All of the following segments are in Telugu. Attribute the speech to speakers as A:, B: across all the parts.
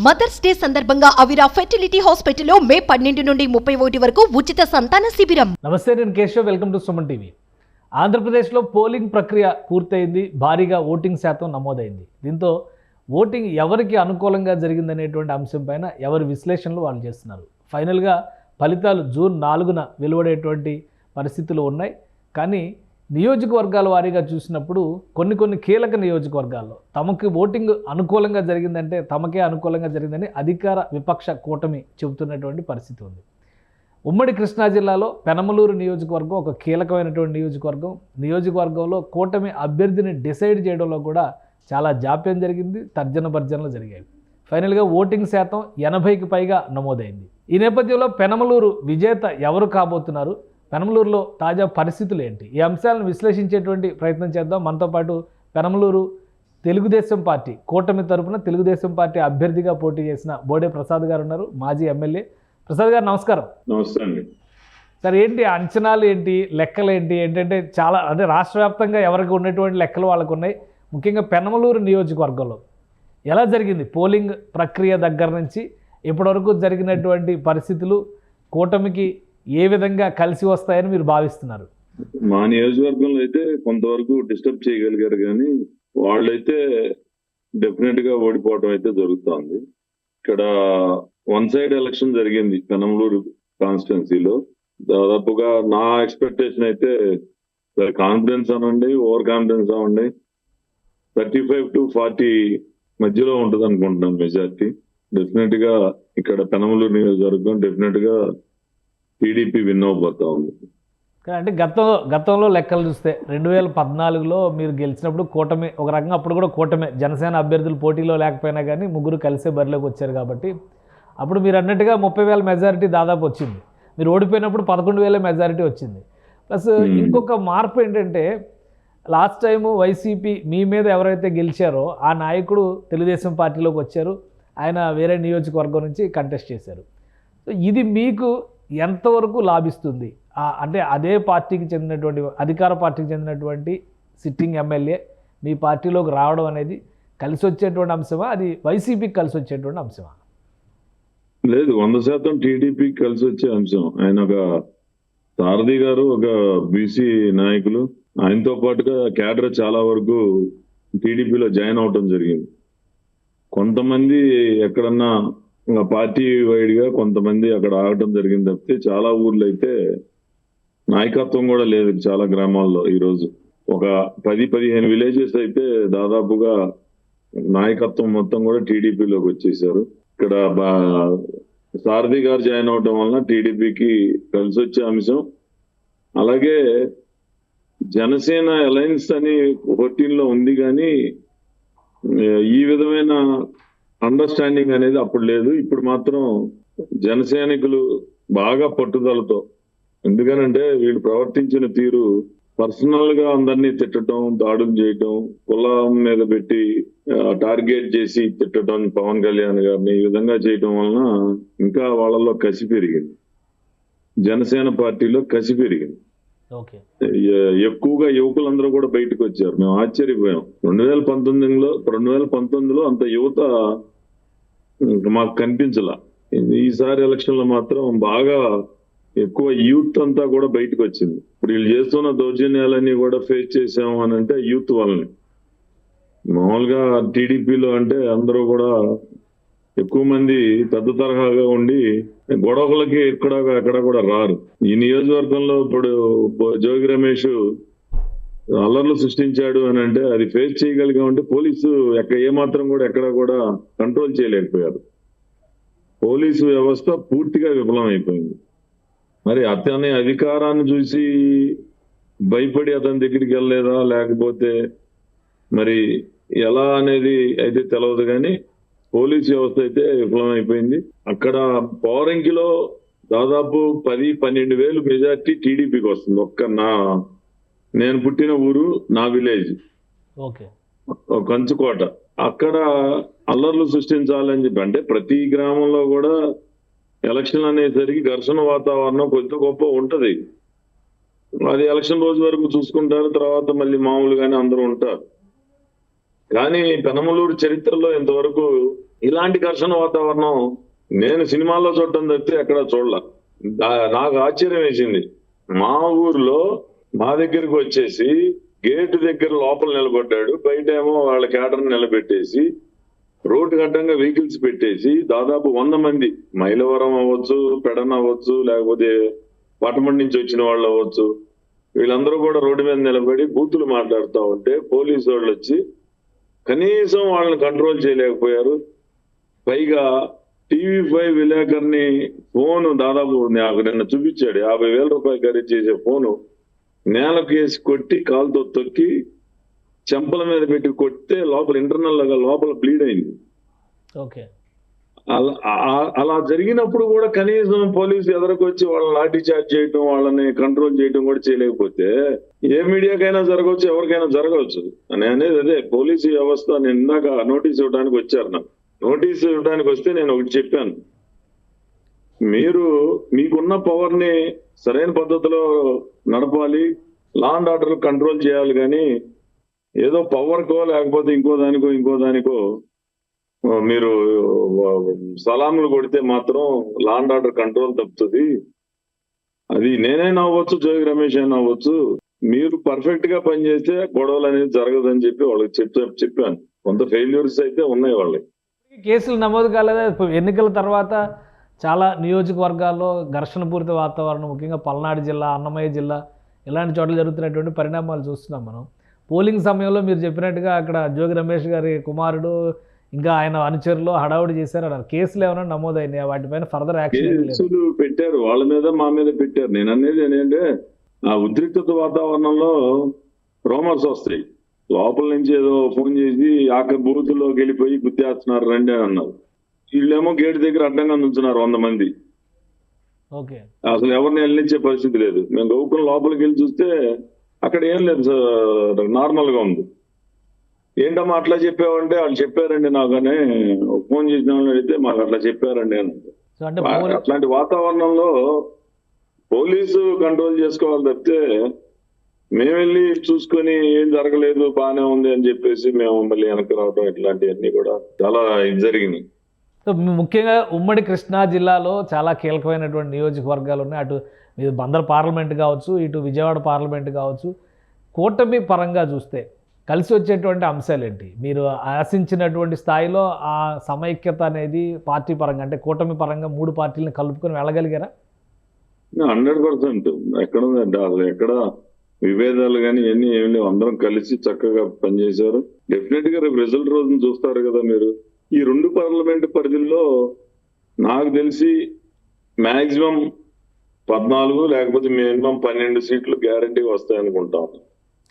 A: మదర్స్ డే సందర్భంగా అవిరా ఫెర్టిలిటీ హాస్పిటల్లో మే పన్నెండు నుండి ముప్పై ఒకటి వరకు ఉచిత సంతాన శిబిరం.
B: నమస్తే నేను Keshav. Welcome to Suman TV. ఆంధ్రప్రదేశ్లో పోలింగ్ ప్రక్రియ పూర్తయింది. భారీగా ఓటింగ్ శాతం నమోదైంది. దీంతో ఓటింగ్ ఎవరికి అనుకూలంగా జరిగిందనేటువంటి అంశం పైన ఎవరి విశ్లేషణలు వాళ్ళు చేస్తున్నారు. ఫైనల్గా ఫలితాలు జూన్ నాలుగున వెలువడేటువంటి పరిస్థితులు ఉన్నాయి. కానీ నియోజకవర్గాల వారీగా చూసినప్పుడు కొన్ని కొన్ని కీలక నియోజకవర్గాల్లో తమకి ఓటింగ్ అనుకూలంగా జరిగిందంటే తమకే అనుకూలంగా జరిగిందని అధికార విపక్ష కూటమి చెబుతున్నటువంటి పరిస్థితి ఉంది. ఉమ్మడి కృష్ణా జిల్లాలో పెనమలూరు నియోజకవర్గం ఒక కీలకమైనటువంటి నియోజకవర్గం. నియోజకవర్గంలో కూటమి అభ్యర్థిని డిసైడ్ చేయడంలో కూడా చాలా జాప్యం జరిగింది తర్జన భర్జనలు జరిగాయి. ఫైనల్గా ఓటింగ్ శాతం ఎనభైకి పైగా నమోదైంది. ఈ నేపథ్యంలో పెనమలూరు విజేత ఎవరు కాబోతున్నారు? పెనమలూరులో తాజా పరిస్థితులు ఏంటి? ఈ అంశాలను విశ్లేషించేటువంటి ప్రయత్నం చేద్దాం. మనతో పాటు పెనమలూరు తెలుగుదేశం పార్టీ కూటమి తరపున తెలుగుదేశం పార్టీ అభ్యర్థిగా పోటీ చేసిన బోడే ప్రసాద్ గారు ఉన్నారు మాజీ ఎమ్మెల్యే. ప్రసాద్ గారు నమస్కారం.
C: నమస్తే అండి.
B: సార్ ఏంటి అంచనాలు ఏంటి? లెక్కలు ఏంటి? ఏంటంటే చాలా అంటే రాష్ట్ర వ్యాప్తంగా ఎవరికి ఉన్నటువంటి లెక్కలు వాళ్ళకు ఉన్నాయి. ముఖ్యంగా పెనమలూరు నియోజకవర్గంలో ఎలా జరిగింది? పోలింగ్ ప్రక్రియ దగ్గర నుంచి ఇప్పటివరకు జరిగినటువంటి పరిస్థితులు కూటమికి ఏ విధంగా కలిసి వస్తాయని మీరు భావిస్తున్నారు?
C: మా నియోజకవర్గంలో అయితే కొంతవరకు డిస్టర్బ్ చేయగలిగారు కానీ వాళ్ళైతే డెఫినెట్గా ఓడిపోవడం అయితే జరుగుతోంది. ఇక్కడ వన్ సైడ్ ఎలక్షన్ జరిగింది పెనంలూరు కాన్స్టిట్యున్సీలో. దాదాపుగా నా ఎక్స్పెక్టేషన్ అయితే కాన్ఫిడెన్స్ అనండి ఓవర్ కాన్ఫిడెన్స్ అవ్వండి థర్టీ ఫైవ్ టు ఫార్టీ మధ్యలో ఉంటుంది అనుకుంటున్నాను మెజార్టీ. డెఫినెట్గా ఇక్కడ పెనమలూరు నియోజకవర్గం డెఫినెట్గా టీడీపీ విన్ అవబోతా ఉంది.
B: కానీ అంటే గతం గతంలో లెక్కలు చూస్తే రెండు వేల పద్నాలుగులో మీరు గెలిచినప్పుడు కూటమి ఒక రకంగా అప్పుడు కూడా కూటమే. జనసేన అభ్యర్థులు పోటీలో లేకపోయినా కానీ ముగ్గురు కలిసే బరిలోకి వచ్చారు కాబట్టి అప్పుడు మీరు అన్నట్టుగా ముప్పై వేల మెజారిటీ దాదాపు వచ్చింది. మీరు ఓడిపోయినప్పుడు పదకొండు వేల మెజారిటీ వచ్చింది. ప్లస్. ఇంకొక మార్పు ఏంటంటే లాస్ట్ టైము వైసీపీ మీ మీద ఎవరైతే గెలిచారో ఆ నాయకుడు తెలుగుదేశం పార్టీలోకి వచ్చారు. ఆయన వేరే నియోజకవర్గం నుంచి కంటెస్ట్ చేశారు. సో ఇది మీకు ఎంతవరకు లాభిస్తుంది? అంటే అదే పార్టీకి చెందినటువంటి అధికార పార్టీకి చెందినటువంటి సిట్టింగ్ ఎమ్మెల్యే మీ పార్టీలోకి రావడం అనేది కలిసి వచ్చేటువంటి అంశమా? అది వైసీపీకి కలిసి వచ్చేటువంటి అంశమా?
C: లేదు వంద శాతం టీడీపీకి కలిసి వచ్చే అంశం. ఆయన ఒక సారథి గారు ఒక బీసీ నాయకులు. ఆయనతో పాటుగా క్యాడర్ చాలా వరకు టీడీపీలో జాయిన్ అవటం జరిగింది. కొంతమంది ఎక్కడన్నా పార్టీ వైడ్గా కొంతమంది అక్కడ ఆగటం జరిగింది తప్పితే చాలా ఊర్లో అయితే నాయకత్వం కూడా లేదు చాలా గ్రామాల్లో ఈరోజు ఒక పది పదిహేను విలేజెస్ అయితే దాదాపుగా నాయకత్వం మొత్తం కూడా టీడీపీలోకి వచ్చేసారు ఇక్కడ బా- సారథి గారు జాయిన్ అవడం వలన టీడీపీకి కలిసి వచ్చే అంశం. అలాగే జనసేన అలయన్స్ అని ఫోర్టీన్లో ఉంది కానీ ఈ విధమైన అండర్స్టాండింగ్ అనేది అప్పుడు లేదు. ఇప్పుడు మాత్రం జనసైనికులు బాగా పట్టుదలతో ఎందుకనంటే వీళ్ళు ప్రవర్తించిన తీరు పర్సనల్గా అందరినీ తిట్టడం దాడులు చేయటం కులం మీద పెట్టి టార్గెట్ చేసి తిట్టడం పవన్ కళ్యాణ్ గారిని ఈ విధంగా చేయటం వలన ఇంకా వాళ్ళలో కసి పెరిగింది. జనసేన పార్టీలో కసి పెరిగింది. ఎక్కువగా యువకులందరూ కూడా బయటకు వచ్చారు. మేము ఆశ్చర్యపోయాం. రెండు వేల పంతొమ్మిదిలో రెండు వేల పంతొమ్మిదిలో అంత యువత మాకు కనిపించలా. ఈసారి ఎలక్షన్లో మాత్రం బాగా ఎక్కువ యూత్ అంతా కూడా బయటకు వచ్చింది. ఇప్పుడు వీళ్ళు చేస్తున్న దౌర్జన్యాలన్నీ కూడా ఫేస్ చేసాము అని అంటే యూత్ వల్లనే మామూలుగా టీడీపీలో అంటే అందరూ కూడా ఎక్కువ మంది పెద్ద తరహాగా ఉండి గొడవలకి ఎక్కడ ఎక్కడ కూడా రారు. ఈ నియోజకవర్గంలో ఇప్పుడు జోగి రమేష్ అల్లర్లు సృష్టించాడు అని అంటే అది ఫేస్ చేయగలిగా ఉంటే పోలీసు ఎక్కడ ఏమాత్రం కూడా ఎక్కడ కూడా కంట్రోల్ చేయలేకపోయారు. పోలీసు వ్యవస్థ పూర్తిగా విఫలం అయిపోయింది. మరి అతని అధికారాన్ని చూసి భయపడి అతని దగ్గరికి వెళ్ళలేదా? లేకపోతే మరి ఎలా అనేది అయితే తెలియదు కానీ పోలీస్ వ్యవస్థ అయితే విఫలమైపోయింది అక్కడ పౌరంకిలో దాదాపు పది పన్నెండు వేలు మెజార్టీ టీడీపీకి వస్తుంది. ఒక్క నా నేను పుట్టిన ఊరు నా విలేజ్.
B: ఓకే.
C: కంచుకోట. అక్కడ అల్లర్లు సృష్టించాలని చెప్పి అంటే ప్రతి గ్రామంలో కూడా ఎలక్షన్ అనేసరికి ఘర్షణ వాతావరణం కొద్ది గొప్ప ఉంటది. అది ఎలక్షన్ రోజు వరకు చూసుకుంటారు తర్వాత మళ్ళీ మామూలుగానే అందరూ ఉంటారు. కానీ పెనమలూరు చరిత్రలో ఇంతవరకు ఇలాంటి ఘర్షణ వాతావరణం నేను సినిమాల్లో చూడటం తప్పితే ఎక్కడ చూడలే. నాకు ఆశ్చర్యం వేసింది. మా ఊర్లో మా దగ్గరకు వచ్చేసి గేటు దగ్గర లోపల నిలబడ్డాడు. బయట ఏమో వాళ్ళ కేటర్ నిలబెట్టేసి రోడ్డు అడ్డంగా వెహికల్స్ పెట్టేసి దాదాపు వంద మంది మైలవరం అవ్వచ్చు పెడన అవ్వచ్చు లేకపోతే పటమటి నుంచి వచ్చిన వాళ్ళు అవ్వచ్చు. వీళ్ళందరూ కూడా రోడ్డు మీద నిలబడి బూతులు మాట్లాడుతూ ఉంటే పోలీసు వాళ్ళు వచ్చి కనీసం వాళ్ళని కంట్రోల్ చేయలేకపోయారు. పైగా టీవీ ఫైవ్ విలేకర్ని ఫోన్ దాదాపు నాకు నిన్న చూపించాడు. యాభై వేల రూపాయలు ఖరీదు చేసే ఫోను నేలకు వేసి కొట్టి కాలుతో తొక్కి చెంపల మీద పెట్టి కొడితే లోపల ఇంటర్నల్గా లోపల బ్లీడ్ అయింది.
B: ఓకే.
C: అలా జరిగినప్పుడు కూడా కనీసం పోలీసు ఎదరకొచ్చి వాళ్ళని లాఠీ చార్జ్ చేయటం వాళ్ళని కంట్రోల్ చేయటం కూడా చేయలేకపోతే ఏ మీడియాకైనా జరగవచ్చు ఎవరికైనా జరగవచ్చు. అని అనేది అదే. పోలీసు వ్యవస్థ నేను ఇందాక నోటీస్ ఇవ్వడానికి వచ్చారు నాకు. నోటీస్ ఇవ్వడానికి వస్తే నేను ఒకటి చెప్పాను. మీరు మీకున్న పవర్ని సరైన పద్ధతిలో నడపాలి లా అండ్ ఆర్డర్ కంట్రోల్ చేయాలి కానీ ఏదో పవర్కో లేకపోతే ఇంకో దానికో ఇంకో దానికో మీరు సలాములు కొడితే మాత్రం లా అండ్ ఆర్డర్ కంట్రోల్ తప్పుతుంది. అది నేనైనా అవ్వచ్చు జోగి రమేష్ అయినా అవ్వచ్చు మీరు పర్ఫెక్ట్గా పనిచేస్తే గొడవలు అనేది జరగదని చెప్పి వాళ్ళకి చెప్తా చెప్పాను. కొంత ఫెయిల్యూర్స్ అయితే ఉన్నాయి వాళ్ళకి.
B: కేసులు నమోదు కాలేదా? ఎన్నికల తర్వాత చాలా నియోజకవర్గాల్లో ఘర్షణపూరిత వాతావరణం ముఖ్యంగా పల్నాడు జిల్లా అన్నమయ్య జిల్లా ఇలాంటి చోట్ల జరుగుతున్నటువంటి పరిణామాలు చూస్తున్నాం మనం. పోలింగ్ సమయంలో మీరు చెప్పినట్టుగా అక్కడ జోగి రమేష్ గారి కుమారుడు ఇంకా ఆయన అనుచరులు హడావుడి చేశారు అన్నారు. కేసులు ఏమైనా నమోదైనాయి? వాటిపైన ఫర్దర్ యాక్షన్
C: పెట్టారు. వాళ్ళ మీద మా మీద పెట్టారు. నేను అనేది ఏంటంటే ఆ ఉద్రిక్తత వాతావరణంలో రోమర్స్ వస్తాయి. లోపల నుంచి ఏదో ఫోన్ చేసి ఆఖరి బూతుల్లోకి వెళ్ళిపోయి గుర్తేస్తున్నారు రండి అని అన్నారు. వీళ్ళేమో గేట్ దగ్గర అడ్డంగా నుంచున్నారు వంద మంది. అసలు ఎవరిని వెళ్ళించే పరిస్థితి లేదు. మేము గౌకుని లోపలికి వెళ్ళి చూస్తే అక్కడ ఏం లేదు సార్ నార్మల్గా ఉంది. ఏంటమ్మా అట్లా చెప్పావంటే వాళ్ళు చెప్పారండి నాకనే ఫోన్ చేసిన వాళ్ళు అడిగితే మాకు అట్లా చెప్పారండి అని. అట్లాంటి వాతావరణంలో పోలీసు కంట్రోల్ చేసుకోవాలి తప్పితే మేము వెళ్ళి చూసుకొని ఏం జరగలేదు బానే ఉంది అని చెప్పేసి మేము మళ్ళీ వెనక్కి రావడం ఇట్లాంటివన్నీ కూడా చాలా ఇది జరిగినాయి
B: సో ముఖ్యంగా ఉమ్మడి కృష్ణా జిల్లాలో చాలా కీలకమైనటువంటి నియోజకవర్గాలు ఉన్నాయి. అటు మీరు బందర్ పార్లమెంట్ కావచ్చు ఇటు విజయవాడ పార్లమెంట్ కావచ్చు. కూటమి పరంగా చూస్తే కలిసి వచ్చేటువంటి అంశాలు ఏంటి మీరు ఆశించినటువంటి స్థాయిలో ఆ సమైక్యత అనేది పార్టీ పరంగా అంటే కూటమి పరంగా మూడు పార్టీలను కలుపుకొని వెళ్ళగలిగారా?
C: Hundred percent. ఎక్కడ ఉందండి ఎక్కడ విభేదాలు కానీ ఇవన్నీ ఏమి లేవు. అందరం కలిసి చక్కగా పనిచేశారు. డెఫినెట్గా రేపు రిజల్ట్ రోజున చూస్తారు కదా మీరు. ఈ రెండు పార్లమెంట్ పరిధుల్లో నాకు తెలిసి మాక్సిమం పద్నాలుగు లేకపోతే మినిమం పన్నెండు సీట్లు గ్యారంటీ వస్తాయనుకుంటాం.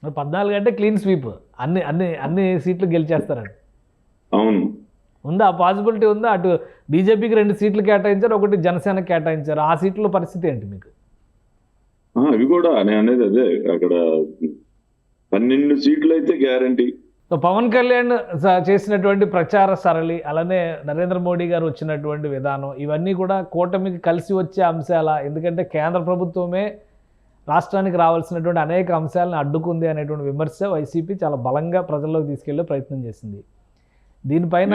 B: మరి పద్నాలుగు అంటే క్లీన్ స్వీప్. అన్ని అన్ని అన్ని సీట్లు గెలిచేస్తారండి.
C: అవును.
B: ఉందా? ఆ పాసిబిలిటీ ఉందా? అటు బీజేపీకి రెండు సీట్లు కేటాయించారు ఒకటి జనసేనకి కేటాయించారు. ఆ సీట్ల పరిస్థితి ఏంటి మీకు?
C: అవి కూడా నేను అనేది అదే. అక్కడ పన్నెండు సీట్లు అయితే గ్యారంటీ.
B: సో పవన్ కళ్యాణ్ చేసినటువంటి ప్రచార సరళి అలానే నరేంద్ర మోడీ గారు వచ్చినటువంటి విధానం ఇవన్నీ కూడా కూటమికి కలిసి వచ్చే అంశాల? ఎందుకంటే కేంద్ర ప్రభుత్వమే రాష్ట్రానికి రావాల్సినటువంటి అనేక అంశాలను అడ్డుకుంది అనేటువంటి విమర్శ వైసీపీ చాలా బలంగా ప్రజల్లోకి తీసుకెళ్ళే ప్రయత్నం చేసింది. దీనిపైన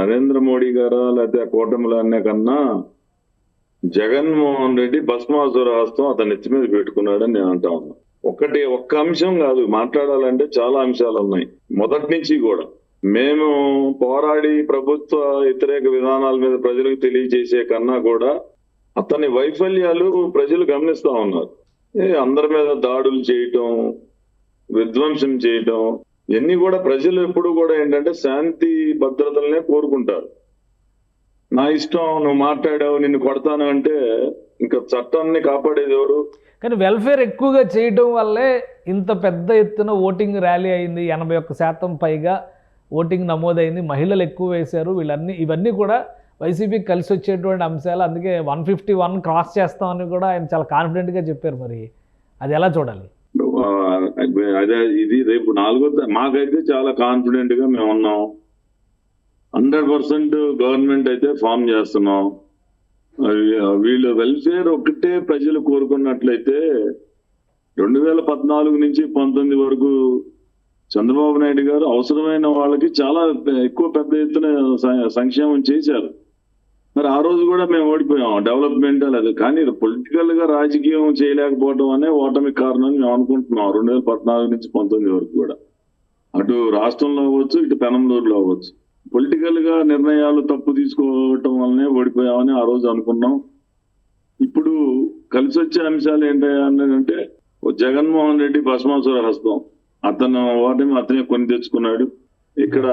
C: నరేంద్ర మోడీ గారా లేకపోతే కూటమిలనే కన్నా జగన్మోహన్ రెడ్డి భస్మాసుర హస్తం అతని నెత్తి మీద పెట్టుకున్నాడని నేను అంటా ఉన్నాను ఒకటి ఒక్క అంశం కాదు మాట్లాడాలంటే చాలా అంశాలు ఉన్నాయి. మొదటి నుంచి కూడా మేము పోరాడి ప్రభుత్వ వ్యతిరేక విధానాల మీద ప్రజలకు తెలియజేసే కన్నా కూడా అతని వైఫల్యాలు ప్రజలు గమనిస్తా ఉన్నారు. ఏ అందరి మీద దాడులు చేయటం విధ్వంసం చేయటం ఇవన్నీ కూడా ప్రజలు ఎప్పుడు కూడా ఏంటంటే శాంతి భద్రతలనే కోరుకుంటారు. నా ఇష్టం నువ్వు మాట్లాడావు నిన్ను కొడతాను అంటే ఇంకా చట్టాన్ని కాపాడేది ఎవరు?
B: కానీ వెల్ఫేర్ ఎక్కువగా చేయడం వల్లే ఇంత పెద్ద ఎత్తున ఓటింగ్ ర్యాలీ అయింది. ఎనభై ఒక్క శాతం పైగా ఓటింగ్ నమోదైంది. మహిళలు ఎక్కువ వేశారు. వీళ్ళన్నీ ఇవన్నీ కూడా వైసీపీకి కలిసి వచ్చేటువంటి అంశాలు. అందుకే వన్ ఫిఫ్టీ వన్ క్రాస్ చేస్తామని కూడా ఆయన చాలా కాన్ఫిడెంట్గా చెప్పారు మరి. అది ఎలా చూడాలి?
C: అదే ఇది రేపు నాలుగో మాకైతే చాలా కాన్ఫిడెంట్గా మేము ఉన్నాం హండ్రెడ్ పర్సెంట్ గవర్నమెంట్ అయితే ఫామ్ చేస్తున్నాం. వీళ్ళు వెల్ఫేర్ ఒకటే ప్రజలు కోరుకున్నట్లయితే రెండు వేల పద్నాలుగు నుంచి పంతొమ్మిది వరకు చంద్రబాబు నాయుడు గారు అవసరమైన వాళ్ళకి చాలా ఎక్కువ పెద్ద ఎత్తున సంక్షేమం చేశారు. మరి ఆ రోజు కూడా మేము ఓడిపోయాం డెవలప్మెంట్ లేదు కానీ పొలిటికల్గా రాజకీయం చేయలేకపోవడం అనే ఓటమి కారణం మేము అనుకుంటున్నాం రెండు వేల పద్నాలుగు నుంచి పంతొమ్మిది వరకు కూడా. అటు రాష్ట్రంలో అవ్వచ్చు ఇటు పెనంలూరులో అవ్వచ్చు. పొలిటికల్గా నిర్ణయాలు తప్పు తీసుకోవటం వల్లనే ఓడిపోయామని ఆ రోజు అనుకున్నాం. ఇప్పుడు కలిసి వచ్చే అంశాలు ఏంటంటే జగన్మోహన్ రెడ్డి భస్మాసుర హస్తం. అతను వాటిని అతనే కొని తెచ్చుకున్నాడు. ఇక్కడ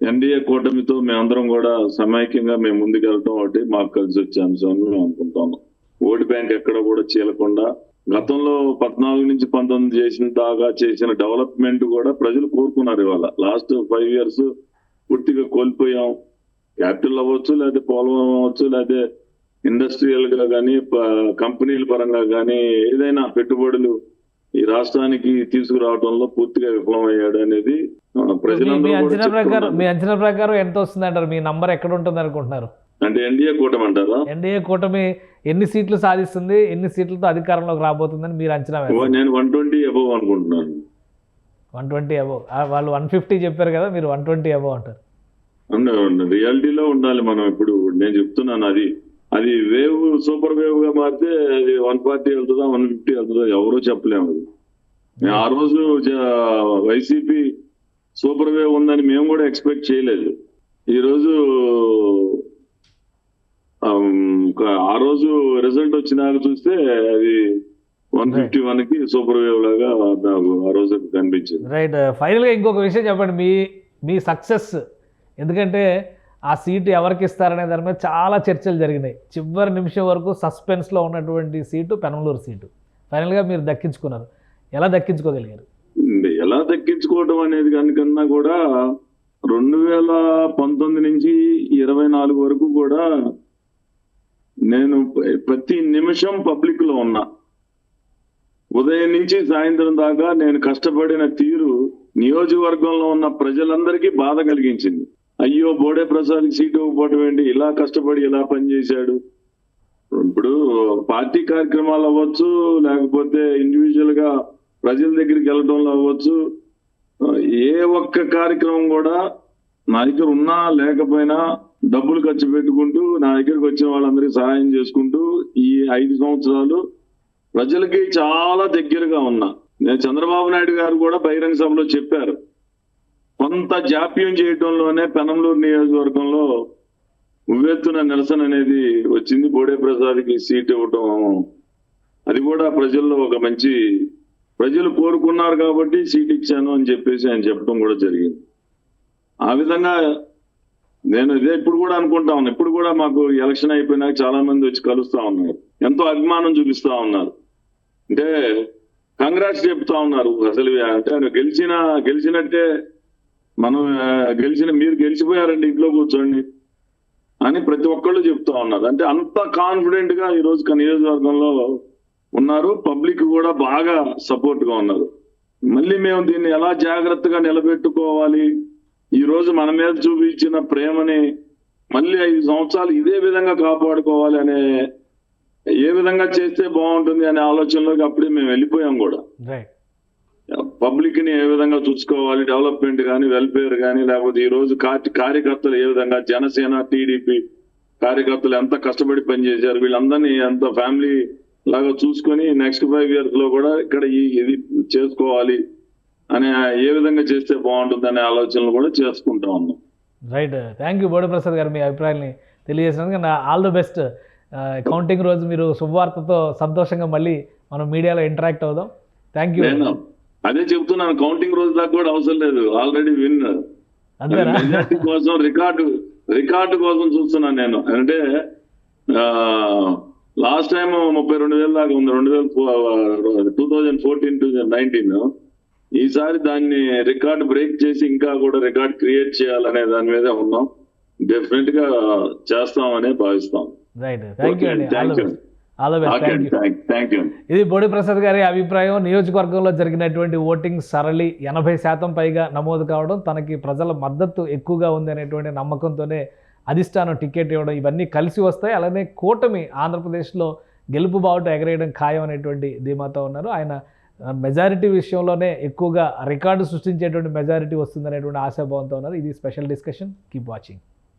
C: ఎన్డీఏ కూటమితో మేమందరం కూడా సమైక్యంగా మేము ముందుకెళ్ళటం ఒకటి మాకు కలిసి వచ్చే అంశం అని మేము అనుకుంటాము. ఓటు బ్యాంక్ ఎక్కడ కూడా చీలకుండా గతంలో పద్నాలుగు నుంచి పంతొమ్మిది చేసిన దాకా చేసిన డెవలప్మెంట్ కూడా ప్రజలు కోరుకున్నారు ఇవాళ. లాస్ట్ ఫైవ్ ఇయర్స్ పూర్తిగా కోల్పోయాం. క్యాపిటల్ అవ్వచ్చు లేకపోతే పోలవరం అవ్వచ్చు లేకపోతే ఇండస్ట్రియల్గా కానీ కంపెనీల పరంగా కానీ ఏదైనా పెట్టుబడులు ఈ రాష్ట్రానికి తీసుకురావడంలో పూర్తిగా విఫలమయ్యాడు అనేది
B: మీ- అంచనా ప్రకారం. మీ అంచనా ప్రకారం ఎంత వస్తుంది అంటారు మీ నంబర్ ఎక్కడ ఉంటుంది అనుకుంటున్నారు?
C: అంటే ఎన్డీఏ కూటమి అంటారా?
B: ఎన్డీఏ కూటమి ఎన్ని సీట్లు సాధిస్తుంది ఎన్ని సీట్లతో అధికారంలోకి రాబోతుందని మీరు అంచనా
C: నేను వన్ ట్వంటీ అబౌవ్ అనుకుంటున్నాను.
B: వన్ ట్వంటీ అబవ్ వాళ్ళు వన్ ఫిఫ్టీ చెప్పారు కదా మీరు వన్ ట్వంటీ అబవ్ అంటారు.
C: రియాలిటీలో ఉండాలి మనం ఇప్పుడు. నేను చెప్తున్నాను అది. అది వేవ్ సూపర్ వేవ్గా మారితే అది వన్ ఫార్టీ వెళ్తుందా వన్ ఫిఫ్టీ వెళ్తుందా ఎవరో చెప్పలేము అది. ఆ రోజు వైసీపీ సూపర్ వేవ్ ఉందని మేము కూడా ఎక్స్పెక్ట్ చేయలేదు. ఈరోజు ఒక- ఆ రోజు రిజల్ట్ వచ్చినాక చూస్తే అది వన్ ఫిఫ్టీ వన్కి సూపర్ వేవ్ లాగా నాకు ఆ రోజు కనిపించింది.
B: రైట్ ఫైనల్గా ఇంకొక విషయం చెప్పండి. మీ మీ సక్సెస్ ఎందుకంటే ఆ సీటు ఎవరికి ఇస్తారనే దాని మీద చాలా చర్చలు జరిగినాయి. చివరి నిమిషం వరకు సస్పెన్స్లో ఉన్నటువంటి సీటు పెనమలూరు సీటు. ఫైనల్గా మీరు దక్కించుకున్నారు. ఎలా దక్కించుకోగలిగారు?
C: ఎలా దక్కించుకోవడం అనేది కనుకన్నా కూడా రెండు వేల పంతొమ్మిది నుంచి ఇరవై నాలుగు వరకు కూడా నేను ప్రతి నిమిషం పబ్లిక్లో ఉన్నా. ఉదయం నుంచి సాయంత్రం దాకా నేను కష్టపడిన తీరు నియోజకవర్గంలో ఉన్న ప్రజలందరికీ బాధ కలిగించింది. అయ్యో బోడే ప్రసాద్ సీటు ఇవ్వకపోవడం ఏంటి? ఇలా కష్టపడి ఇలా పనిచేశాడు ఇప్పుడు పార్టీ కార్యక్రమాలు అవ్వచ్చు లేకపోతే ఇండివిజువల్గా ప్రజల దగ్గరికి వెళ్ళడంలో అవ్వచ్చు. ఏ ఒక్క కార్యక్రమం కూడా నా దగ్గర ఉన్నా లేకపోయినా డబ్బులు ఖర్చు పెట్టుకుంటూ నా దగ్గరికి వచ్చిన వాళ్ళందరికీ సహాయం చేసుకుంటూ ఈ ఐదు సంవత్సరాలు ప్రజలకి చాలా దగ్గరగా ఉన్నా. నేను చంద్రబాబు నాయుడు గారు కూడా బహిరంగ సభలో చెప్పారు. కొంత జాప్యం చేయడంలోనే పెనంలూరు నియోజకవర్గంలో ఉవ్వెత్తున నిరసన అనేది వచ్చింది. బోడే ప్రసాద్కి సీట్ ఇవ్వటం అది కూడా ప్రజల్లో ఒక మంచి ప్రజలు కోరుకున్నారు కాబట్టి సీట్ ఇచ్చాను అని చెప్పేసి ఆయన చెప్పడం కూడా జరిగింది. ఆ విధంగా నేను ఇదే ఇప్పుడు కూడా అనుకుంటా ఉన్నాను ఇప్పుడు కూడా మాకు ఎలక్షన్ అయిపోయినాక చాలా మంది వచ్చి కలుస్తా ఉన్నారు. ఎంతో అభిమానం చూపిస్తా ఉన్నారు. అంటే కంగ్రాట్స్ చెప్తా ఉన్నారు అసలు అంటే ఆయన గెలిచిన గెలిచినట్టే మనం గెలిచిన మీరు గెలిచిపోయారండి ఇంట్లో కూర్చోండి అని ప్రతి ఒక్కళ్ళు చెప్తా ఉన్నారు. అంటే అంత కాన్ఫిడెంట్గా ఈ రోజు నియోజకవర్గంలో ఉన్నారు. పబ్లిక్ కూడా బాగా సపోర్ట్గా ఉన్నారు. మళ్ళీ మేము దీన్ని ఎలా జాగ్రత్తగా నిలబెట్టుకోవాలి? ఈ రోజు మన మీద చూపించిన ప్రేమని మళ్ళీ ఐదు సంవత్సరాలు ఇదే విధంగా కాపాడుకోవాలి అనే ఏ విధంగా చేస్తే బాగుంటుంది అనే ఆలోచనలోకి అప్పుడే మేము వెళ్ళిపోయాం కూడా. పబ్లిక్ని ఏ విధంగా చూసుకోవాలి డెవలప్మెంట్ కానీ వెల్ఫేర్ కానీ లేకపోతే ఈ రోజు కార్య- కార్యకర్తలు ఏ విధంగా జనసేన టీడీపీ కార్యకర్తలు ఎంత కష్టపడి పనిచేశారు వీళ్ళందరినీ ఎంత ఫ్యామిలీ లాగా చూసుకొని నెక్స్ట్ ఫైవ్ ఇయర్స్లో కూడా ఇక్కడ ఈ ఇది చేసుకోవాలి అనే ఏ విధంగా చేస్తే బాగుంటుంది అనే ఆలోచనలు కూడా చేసుకుంటా ఉన్నాం.
B: రైట్ థ్యాంక్ యూ బోడి ప్రసాద్ గారు మీ అభిప్రాయాన్ని తెలియజేసినందుకు ఆల్ ద బెస్ట్. కౌంటింగ్ రోజు మీరు శుభవార్తతో సంతోషంగా మళ్ళీ మనం మీడియాలో ఇంటరాక్ట్ అవుదాం. థ్యాంక్ యూ
C: అదే చెప్తున్నాను కౌంటింగ్ రోజు దాకా కూడా అవసరం లేదు. ఆల్రెడీ విన్ మెజార్టీ కోసం రికార్డు రికార్డు కోసం చూస్తున్నాను నేను. అంటే లాస్ట్ టైం ముప్పై రెండు వేల దాకా ఉంది. రెండు వేల two thousand fourteen to nineteen ఈసారి దాన్ని రికార్డ్ బ్రేక్ చేసి ఇంకా కూడా రికార్డ్ క్రియేట్ చేయాలనే దాని మీద ఉన్నాం. డెఫినెట్గా చేస్తామనే భావిస్తాం.
B: రైట్ థ్యాంక్ యూ
C: థ్యాంక్
B: ఇది బోడి ప్రసాద్ గారి అభిప్రాయం. నియోజకవర్గంలో జరిగినటువంటి ఓటింగ్ సరళి ఎనభై శాతం పైగా నమోదు కావడం తనకి ప్రజల మద్దతు ఎక్కువగా ఉంది అనేటువంటి నమ్మకంతోనే అధిష్టానం టికెట్ ఇవ్వడం ఇవన్నీ కలిసి వస్తాయి. అలానే కూటమి ఆంధ్రప్రదేశ్లో గెలుపు బావుట ఎగరేయడం ఖాయం అనేటువంటి ధీమాతో ఉన్నారు. ఆయన మెజారిటీ విషయంలోనే ఎక్కువగా రికార్డు సృష్టించేటువంటి మెజారిటీ వస్తుందనేటువంటి ఆశాభావంతో ఉన్నారు. ఇది special discussion. Keep watching